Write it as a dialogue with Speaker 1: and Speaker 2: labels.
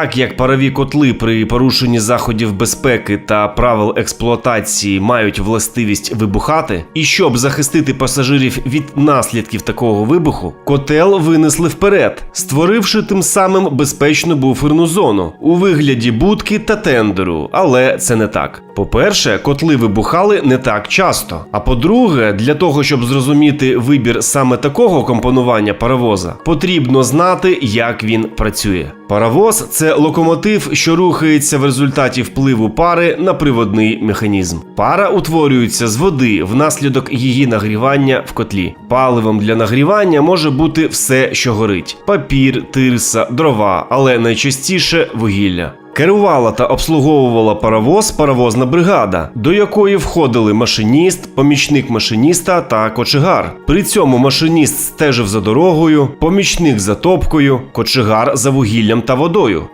Speaker 1: так як парові котли при порушенні заходів безпеки та правил експлуатації мають властивість вибухати, і щоб захистити пасажирів від наслідків такого вибуху, котел винесли вперед, створивши тим самим безпечну буферну зону у вигляді будки та тендеру. Але це не так. По-перше, котли вибухали не так часто. А по-друге, для того, щоб зрозуміти вибір саме такого компонування паровоза, потрібно знати, як він працює. Паровоз це локомотив, що рухається в результаті впливу пари на приводний механізм. Пара утворюється з води внаслідок її нагрівання в котлі. Паливом для нагрівання може бути все, що горить: папір, тирса, дрова, але найчастіше вугілля. Керувала та обслуговувала паровоз паровозна бригада, до якої входили машиніст, помічник машиніста та кочегар. При цьому машиніст стежив за дорогою, помічник за топкою, кочегар за вугіллям та водою.